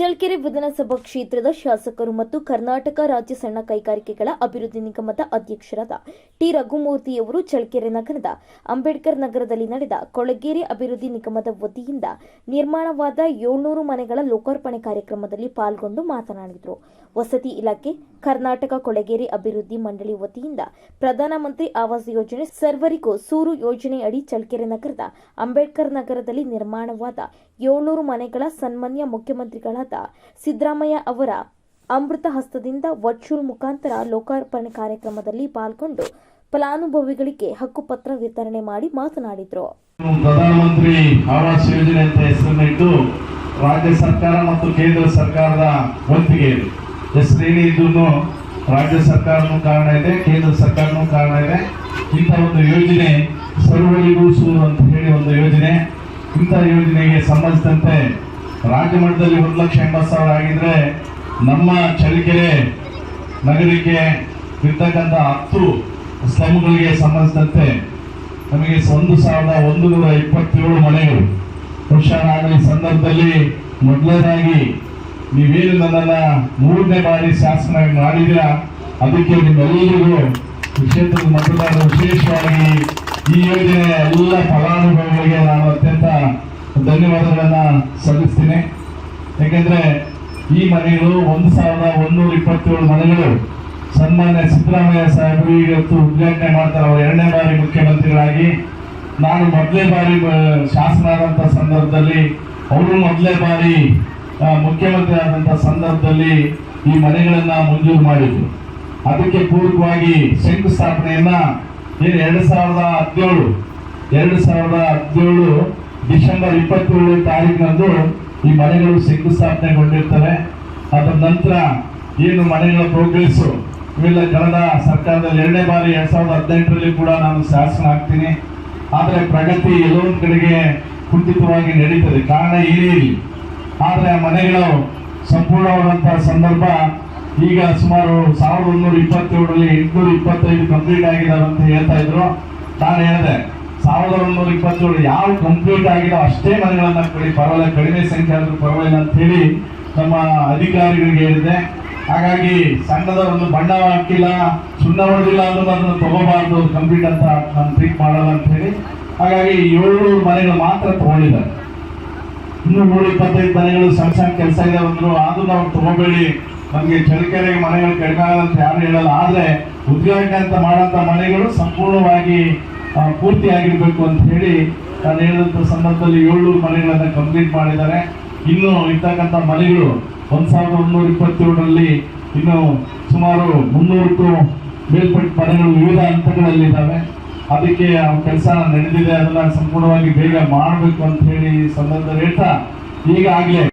ಚಳ್ಳಕೆರೆ ವಿಧಾನಸಭಾ ಕ್ಷೇತ್ರದ ಶಾಸಕರು ಮತ್ತು ಕರ್ನಾಟಕ ರಾಜ್ಯ ಸಣ್ಣ ಕೈಗಾರಿಕೆಗಳ ಅಭಿವೃದ್ಧಿ ನಿಗಮದ ಅಧ್ಯಕ್ಷರಾದ ಟಿ. ರಘುಮೂರ್ತಿಯವರು ಚಳ್ಳಕೆರೆ ನಗರದ ಅಂಬೇಡ್ಕರ್ ನಗರದಲ್ಲಿ ನಡೆದ ಕೊಳಗೇರಿ ಅಭಿವೃದ್ಧಿ ನಿಗಮದ ವತಿಯಿಂದ ನಿರ್ಮಾಣವಾದ ಏಳ್ನೂರು ಮನೆಗಳ ಲೋಕಾರ್ಪಣೆ ಕಾರ್ಯಕ್ರಮದಲ್ಲಿ ಪಾಲ್ಗೊಂಡು ಮಾತನಾಡಿದರು. ವಸತಿ ಇಲಾಖೆ, ಕರ್ನಾಟಕ ಕೊಳಗೇರಿ ಅಭಿವೃದ್ಧಿ ಮಂಡಳಿ ವತಿಯಿಂದ ಪ್ರಧಾನಮಂತ್ರಿ ಆವಾಸ್ ಯೋಜನೆ ಸರ್ವರಿಗೂ ಸೂರು ಯೋಜನೆಯಡಿ ಚಳ್ಳಕೆರೆ ನಗರದ ಅಂಬೇಡ್ಕರ್ ನಗರದಲ್ಲಿ ನಿರ್ಮಾಣವಾದ ಏಳ್ನೂರು ಮನೆಗಳ ಸನ್ಮಾನ್ಯ ಮುಖ್ಯಮಂತ್ರಿಗಳಾದ ಸಿದ್ದರಾಮಯ್ಯ ಅವರ ಅಮೃತ ಹಸ್ತದಿಂದ ವರ್ಚುವಲ್ ಮುಖಾಂತರ ಲೋಕಾರ್ಪಣೆ ಕಾರ್ಯಕ್ರಮದಲ್ಲಿ ಪಾಲ್ಗೊಂಡು ಫಲಾನುಭವಿಗಳಿಗೆ ಹಕ್ಕುಪತ್ರ ವಿತರಣೆ ಮಾಡಿ ಮಾತನಾಡಿದರು. ಪ್ರಧಾನಮಂತ್ರಿ ಆವಾಸ್ ಯೋಜನೆ ಅಂತ ಹೆಸರನ್ನಿಟ್ಟು ರಾಜ್ಯ ಸರ್ಕಾರ ಮತ್ತು ಕೇಂದ್ರ ಸರ್ಕಾರದ ಇದೆ. ಹೆಸರೇನೇ ಇದ್ರೂ ರಾಜ್ಯ ಸರ್ಕಾರನೂ ಕಾರಣ ಇದೆ, ಕೇಂದ್ರ ಸರ್ಕಾರನೂ ಕಾರಣ ಇದೆ. ಇಂಥ ಒಂದು ಯೋಜನೆ ಸರ್ವರಿಗೂ ಸೂರು ಅಂತ ಹೇಳಿ ಒಂದು ಯೋಜನೆ. ಇಂಥ ಯೋಜನೆಗೆ ಸಂಬಂಧಿಸಿದಂತೆ ರಾಜ್ಯ ಮಟ್ಟದಲ್ಲಿ ಒಂದು ಲಕ್ಷ ಎಂಬತ್ತು ಸಾವಿರ ಆಗಿದ್ರೆ ನಮ್ಮ ಚಳ್ಳಕೆರೆ ನಗರಕ್ಕೆ ಇರ್ತಕ್ಕಂಥ ಹತ್ತು ಸ್ಲಮ್ಗಳಿಗೆ ಸಂಬಂಧಿಸಿದಂತೆ ನಮಗೆ ಒಂದು ಸಾವಿರದ ಒಂದು ನೂರ ಇಪ್ಪತ್ತೇಳು ಮನೆಗಳು. ಈ ಸಂದರ್ಭದಲ್ಲಿ ಮೊದಲನೇದಾಗಿ ನೀವೇನು ನನ್ನನ್ನು ಮೂರನೇ ಬಾರಿ ಶಾಸನ ಮಾಡಿದ್ದೀರಾ? ಅದಕ್ಕೆ ನಿಮ್ಮೆಲ್ಲರಿಗೂ ಕ್ಷೇತ್ರದ ಮತದಾರರು ವಿಶೇಷವಾಗಿ ಈ ಯೋಜನೆಯ ಎಲ್ಲ ಅತ್ಯಂತ ಧನ್ಯವಾದಗಳನ್ನ ಸಲ್ಲಿಸ್ತೀನಿ. ಯಾಕೆಂದ್ರೆ ಈ ಮನೆಗಳು ಒಂದು ಸಾವಿರದ ಒಂದೂರ ಇಪ್ಪತ್ತೇಳು ಮನೆಗಳು. ಸನ್ಮಾನ್ಯ ಸಿದ್ದರಾಮಯ್ಯ ಸಾಹೇಬರು ಇವತ್ತು ಉದ್ಘಾಟನೆ ಮಾಡ್ತಾರೆ. ಅವರು ಎರಡನೇ ಬಾರಿ ಮುಖ್ಯಮಂತ್ರಿಗಳಾಗಿ. ನಾನು ಮೊದಲೇ ಬಾರಿ ಆದಂಥ ಸಂದರ್ಭದಲ್ಲಿ, ಅವರು ಮೊದಲೇ ಬಾರಿ ಮುಖ್ಯಮಂತ್ರಿ ಆದಂಥ ಸಂದರ್ಭದಲ್ಲಿ ಈ ಮನೆಗಳನ್ನು ಮಂಜೂರು ಮಾಡಿದ್ರು. ಅದಕ್ಕೆ ಪೂರ್ವಕವಾಗಿ ಶಂಕುಸ್ಥಾಪನೆಯನ್ನು, ಏನು, ಎರಡು ಸಾವಿರದ ಹದಿನೇಳು, ಎರಡು ಸಾವಿರದ ಹದಿನೇಳು ಡಿಸೆಂಬರ್ ಇಪ್ಪತ್ತೇಳನೇ ತಾರೀಕಿನಂದು ಈ ಮನೆಗಳು ಶಂಕುಸ್ಥಾಪನೆಗೊಂಡಿರ್ತವೆ. ಅದರ ನಂತರ ಏನು ಮನೆಗಳ ಪ್ರೋಗ್ರೆಸ್ ಇವೆಲ್ಲ ಕನ್ನಡ ಸರ್ಕಾರದಲ್ಲಿ ಎರಡನೇ ಬಾರಿ ಎರಡು ಸಾವಿರದ ಹದಿನೆಂಟರಲ್ಲಿ ಕೂಡ ನಾನು ಶಾಸನ ಆಗ್ತೀನಿ. ಆದರೆ ಪ್ರಗತಿ ಎಲ್ಲೊಂದು ಕಡೆಗೆ ಕುಂಠಿತವಾಗಿ ನಡೀತದೆ. ಕಾರಣ ಏನೇ ಇರಲಿ. ಆದರೆ ಆ ಮನೆಗಳು ಸಂಪೂರ್ಣವಾದಂಥ ಸಂದರ್ಭ ಈಗ ಸುಮಾರು ಸಾವಿರದ ಒಂದೂರ ಇಪ್ಪತ್ತೇಳರಲ್ಲಿ ಎಂಟುನೂರ ಇಪ್ಪತ್ತೈದು ಕಂಪ್ಲೀಟ್ ಆಗಿದ್ದಾರೆ ಅಂತ ಹೇಳ್ತಾ ಇದ್ರು. ನಾನು ಹೇಳಿದೆ ಸಾವಿರದ ಒಂಬೈನೂರ ಇಪ್ಪತ್ತೇಳು ಯಾವ ಕಂಪ್ಲೀಟ್ ಆಗಿದೋ ಅಷ್ಟೇ ಮನೆಗಳನ್ನ ಕೊಡಿ. ಪರವಾಗಿಲ್ಲ, ಕಡಿಮೆ ಸಂಖ್ಯೆ ಆದರೂ ಪರವಾಗಿಲ್ಲ ಅಂತ ಹೇಳಿ ನಮ್ಮ ಅಧಿಕಾರಿಗಳಿಗೆ ಹೇಳಿದೆ. ಹಾಗಾಗಿ ಸಣ್ಣದವರನ್ನು ಬಣ್ಣ ಹಾಕಿಲ್ಲ, ಸುಣ್ಣ ಹೊಡೆದಿಲ್ಲ ಅನ್ನೋದು ಅದನ್ನು ತಗೋಬಾರ್ದು ಕಂಪ್ಲೀಟ್ ಅಂತ ನಾನು ಟ್ರೀಟ್ ಮಾಡಲ್ಲ ಅಂತ ಹೇಳಿ. ಹಾಗಾಗಿ ಏಳ್ನೂರು ಮನೆಗಳು ಮಾತ್ರ ತಗೊಂಡಿದ್ದಾರೆ. ಇನ್ನೂ ನೂರ ಇಪ್ಪತ್ತೈದು ಮನೆಗಳು ಸಣ್ಣ ಸಣ್ಣ ಕೆಲಸ ಇದೆ ಅಂದರು ಅದು ನಾವು ತಗೋಬೇಡಿ. ನಮಗೆ ಚಳಿಕೆರೆಗೆ ಮನೆಗಳು ಕಡಿಮೆ ಆಗಲ್ಲ ಅಂತ ಯಾರು ಹೇಳಲ್ಲ. ಆದರೆ ಉದ್ಘಾಟನೆ ಅಂತ ಮಾಡೋಂಥ ಮನೆಗಳು ಸಂಪೂರ್ಣವಾಗಿ ಪೂರ್ತಿ ಆಗಿರ್ಬೇಕು ಅಂತ ಹೇಳಿ ನಾನು ಹೇಳಿದಂತ ಸಂದರ್ಭದಲ್ಲಿ ಏಳ್ನೂರು ಮನೆಗಳನ್ನ ಕಂಪ್ಲೀಟ್ ಮಾಡಿದ್ದಾರೆ. ಇನ್ನು ಇರ್ತಕ್ಕಂಥ ಮನೆಗಳು ಒಂದು ಸಾವಿರದ ಒಂದೂರ ಇಪ್ಪತ್ತೇಳರಲ್ಲಿ ಇನ್ನು ಸುಮಾರು ಮುನ್ನೂರಕ್ಕೂ ಮೇಲ್ಪಟ್ಟ ಮನೆಗಳು ವಿವಿಧ ಹಂತಗಳಲ್ಲಿ ಇದ್ದಾವೆ ಅದಕ್ಕೆ ಕೆಲಸ ನಡೆದಿದೆ. ಅದನ್ನ ಸಂಪೂರ್ಣವಾಗಿ ಬೇಗ ಮಾಡಬೇಕು ಅಂತ ಹೇಳಿ ಸಂದರ್ಭದಲ್ಲಿ ಹೇಳ್ತಾ, ಈಗಾಗಲೇ